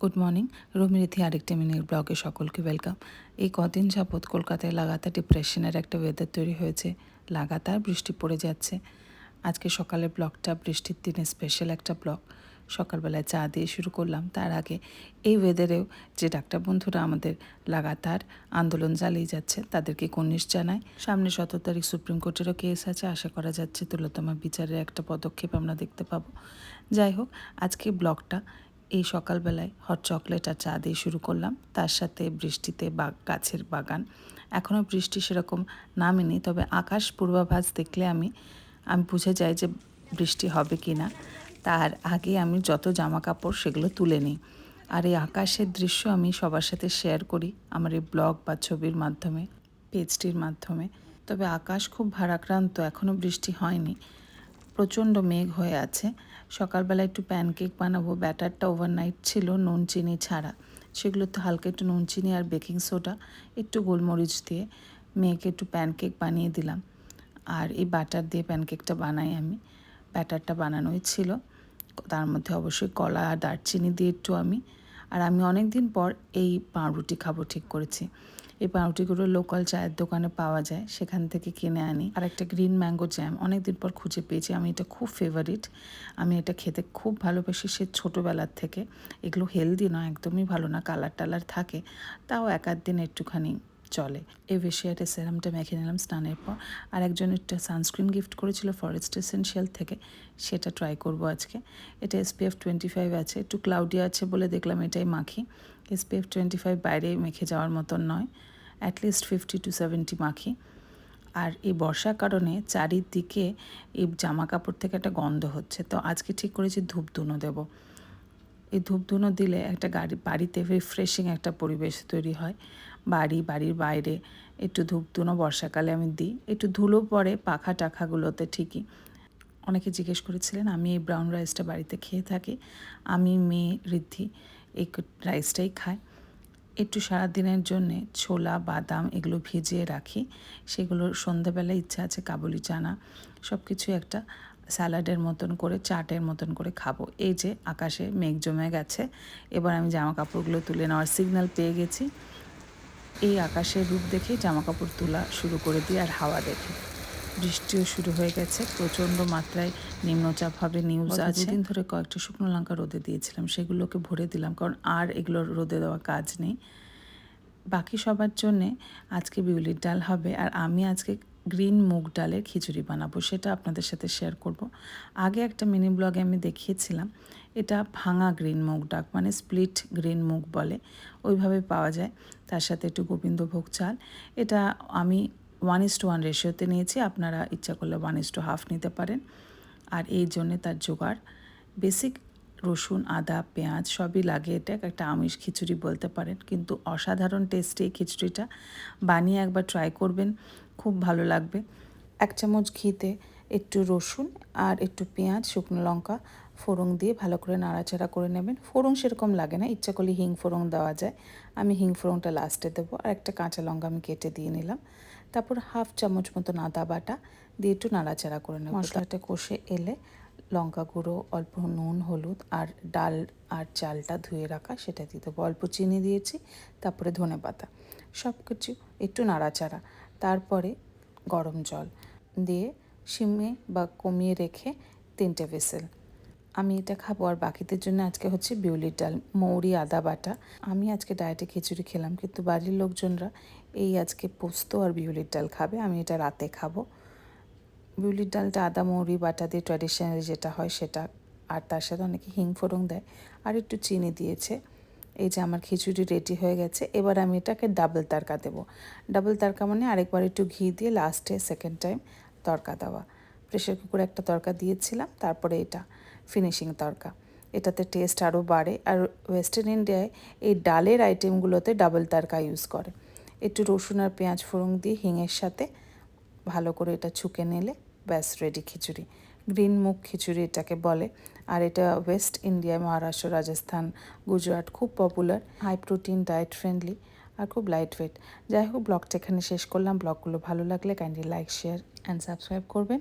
Good morning রমিরিথি আরেকটি মিনির ব্লগে সকলকে ওয়েলকাম এই কদিন যাবৎ কলকাতায় লাগাতার ডিপ্রেশনের একটা ওয়েদার তৈরি হয়েছে। লাগাতার বৃষ্টি পড়ে যাচ্ছে। আজকে সকালের ব্লগটা বৃষ্টির দিনে স্পেশাল একটা ব্লগ সকালবেলায় চা দিয়ে শুরু করলাম। তার আগে এই ওয়েদারেও যে ডাক্তার বন্ধুরা আমাদের লাগাতার আন্দোলন চালিয়ে যাচ্ছে, তাদেরকে কর্নিশ জানায় সামনে সতেরো তারিখ সুপ্রিম কোর্টেরও কেস আছে। আশা করা যাচ্ছে তুলোতমা বিচারের একটা পদক্ষেপ আমরা দেখতে পাবো। যাই হোক, আজকে ব্লগটা এই সকালবেলায় হট চকলেট আর চা দিয়ে শুরু করলাম। তার সাথে বৃষ্টিতে বা গাছের বাগান। এখনও বৃষ্টি সেরকম নামেনি, তবে আকাশ পূর্বাভাস দেখলে আমি আমি বুঝে যাই যে বৃষ্টি হবে কি না। তার আগে আমি যত জামা কাপড় সেগুলো তুলে নিই। আর এই আকাশের দৃশ্য আমি সবার সাথে শেয়ার করি আমার এই ব্লগ বা ছবির মাধ্যমে পেজটির মাধ্যমে। তবে আকাশ খুব ভারাক্রান্ত, এখনও বৃষ্টি হয়নি। প্রচণ্ড মেঘ হয়ে আছে। সকালবেলা একটু প্যানকেক বানাবো। ব্যাটারটা ওভারনাইট ছিল, নুন, চিনি ছাড়া। সেগুলো তো হালকা একটু নুন, চিনি আর বেকিং সোডা একটু গোলমরিচ দিয়ে মেয়েকে একটু প্যানকেক বানিয়ে দিলাম। আর এই বাটার দিয়ে প্যানকেকটা বানাই আমি। ব্যাটারটা বানানোই ছিল। তার মধ্যে অবশ্যই কলা আর দারচিনি দিয়ে একটু আমি। আর আমি অনেক দিন পর এই পাউরুটি খাব, ঠিক করেছি। এই পাউরুটিগুলো লোকাল চায়ের দোকানে পাওয়া যায়, সেখান থেকে কিনে আনি। আর একটা গ্রিন ম্যাঙ্গো জ্যাম অনেক দিন পর খুঁজে পেয়েছি, আমি এটা খুব ফেভারিট আমি এটা খেতে খুব ভালোবাসি সে ছোটোবেলার থেকে। এগুলো হেলদি নয়, একদমই ভালো না কালার টালার থাকে। তাও এক দিন একটুখানি চলে। এই বেশিয়ারের সেরামটা মেখে নিলাম স্নানের পর। আর একজন একটা সানস্ক্রিন গিফট করেছিল ফরেস্ট এসেন্সিয়াল থেকে। সেটা ট্রাই করব আজকে। এটা এসপিএফ টোয়েন্টি ফাইভ আছে। একটু ক্লাউডি আছে বলে দেখলাম এটাই মাখি। এসপিএফ টোয়েন্টি ফাইভ বাইরে মেখে যাওয়ার মতন নয়। অ্যাটলিস্ট ফিফটি টু সেভেন্টি মাখি। আর এই বর্ষার কারণে চারিদিকে এই জামা কাপড় থেকে একটা গন্ধ হচ্ছে। তো আজকে ঠিক করেছি ধূপ ধুনো দেবো। এই ধূপধুনো দিলে একটা গাড়ি, বাড়িতে রিফ্রেশিং একটা পরিবেশ তৈরি হয়। বাড়ি, বাড়ির বাইরে, একটু ধূপধুনো বর্ষাকালে আমি দিই। একটু ধুলো পড়ে পাখা টাখাগুলোতে ঠিকই। অনেকে জিজ্ঞেস করেছিলেন, আমি এই ব্রাউন রাইসটা বাড়িতে খেয়ে থাকি? আমি মেয়ে, ঋদ্ধি, এই রাইসটাই খাই। একটু সারাদিনের জন্যে ছোলা, বাদাম এগুলো ভিজিয়ে রাখি। সেগুলো সন্ধ্যাবেলায় ইচ্ছা আছে কাবুলি চানা সব কিছু একটা স্যালাডের মতন করে, চাটের মতন করে খাব। এই যে আকাশে মেঘ জমে গেছে, এবার আমি জামা কাপড়গুলো তুলে নেওয়ার সিগন্যাল পেয়ে গেছি। এই আকাশের রূপ দেখে জামা কাপড় তোলা শুরু করে দিই আর হাওয়া দেখে। বৃষ্টিও শুরু হয়ে গেছে প্রচণ্ড মাত্রায় নিম্নচাপ হবে নিউজ আছে। দিন ধরে কয়েকটা শুকনো লঙ্কা রোদে দিয়েছিলাম সেগুলোকে ভরে দিলাম কারণ আর এগুলোর রোদে দেওয়া কাজ নেই। বাকি সবার জন্যে আজকে বিউলির ডাল হবে আর আমি আজকে গ্রিন মুগ ডালের খিচুড়ি বানাবো, সেটা আপনাদের সাথে শেয়ার করব। আগে একটা মিনি ব্লগে আমি দেখিয়েছিলাম, এটা ভাঙা গ্রিন মুগ ডাক মানে স্প্লিট গ্রিন মুগ বলে, ওইভাবে পাওয়া যায়। তার সাথে একটু গোবিন্দভোগ চাল, এটা আমি ওয়ান ইস টু ওয়ান রেশিওতে নিয়েছি, আপনারা ইচ্ছা করলে ওয়ান ইস টু হাফ নিতে পারেন। আর এই জন্যে তার জোগাড়। বেসিক রসুন, আদা, পেঁয়াজ, সবই লাগে এটা একটা আমিষ খিচুড়ি বলতে পারেন। কিন্তু অসাধারণ টেস্টি এই খিচুড়িটা। বানিয়ে একবার ট্রাই করবেন। খুব ভালো লাগবে। এক চামচ ঘিতে একটু রসুন আর একটু পেঁয়াজ শুকনো লঙ্কা ফোড়ং দিয়ে ভালো করে নাড়াচাড়া করে নেবেন। ফোড়ং সেরকম লাগে না ইচ্ছা করলে হিং ফোড়ং দেওয়া যায়। আমি হিং ফোড়ংটা লাস্টে দেবো আর একটা কাঁচা লঙ্কা আমি কেটে দিয়ে নিলাম। তারপর হাফ চামচ মতো আদা বাটা দিয়ে একটু নাড়াচাড়া করে নেব। মশলাটা কষে এলে লঙ্কা গুঁড়ো অল্প নুন হলুদ আর ডাল আর চালটা ধুয়ে রাখা সেটা দিয়ে দেবো। অল্প চিনি দিয়েছি তারপরে ধনে পাতা। সব কিছু একটু নাড়াচাড়া। তারপরে গরম জল দিয়ে সিমে বা কমিয়ে রেখে তিনটে ভেসেল। আমি এটা খাব। আর বাকিদের জন্য আজকে হচ্ছে বিউলির ডাল, মৌরি, আদা বাটা। আমি আজকে ডায়েটে খিচুড়ি খেলাম, কিন্তু বাড়ির লোকজনরা এই আজকে পোস্ত আর বিউলির ডাল খাবে। আমি এটা রাতে খাব। বিউলির ডালটা আদা, মৌরি, বাটা দিয়ে ট্র্যাডিশনালি যেটা হয় সেটা। আর তার সাথে অনেকে হিং ফোড়ং দেয়। আর একটু চিনি দিয়েছে। এই যে আমার খিচুড়ি রেডি হয়ে গেছে, এবার আমি এটাকে ডাবল তারকা দেবো। ডাবল তারকা মানে আরেকবার একটু ঘি দিয়ে লাস্টে সেকেন্ড টাইম তরকা দেওয়া। প্রেশার কুকারে একটা তরকা দিয়েছিলাম, তারপরে এটা ফিনিশিং তরকা। এটাতে টেস্ট আরও বাড়ে, আর ওয়েস্টার্ন ইন্ডিয়ায় এই ডালের আইটেমগুলোতে ডাবল তারকা ইউজ করে। একটু রসুন আর পেঁয়াজ ফোড়ন দিয়ে হিঙের সাথে ভালো করে এটা ছুকে নিলে ব্যাস রেডি খিচুড়ি। গ্রিন মুখ খিচুড়ি এটাকে বলে। আর এটা ওয়েস্ট ইন্ডিয়া মহারাষ্ট্র রাজস্থান গুজরাট খুব popular high protein diet friendly আর খুব লাইট ওয়েট যাই হোক, ব্লগটা এখানে শেষ করলাম। ব্লগগুলো ভালো লাগলে kindly like share and subscribe করবেন।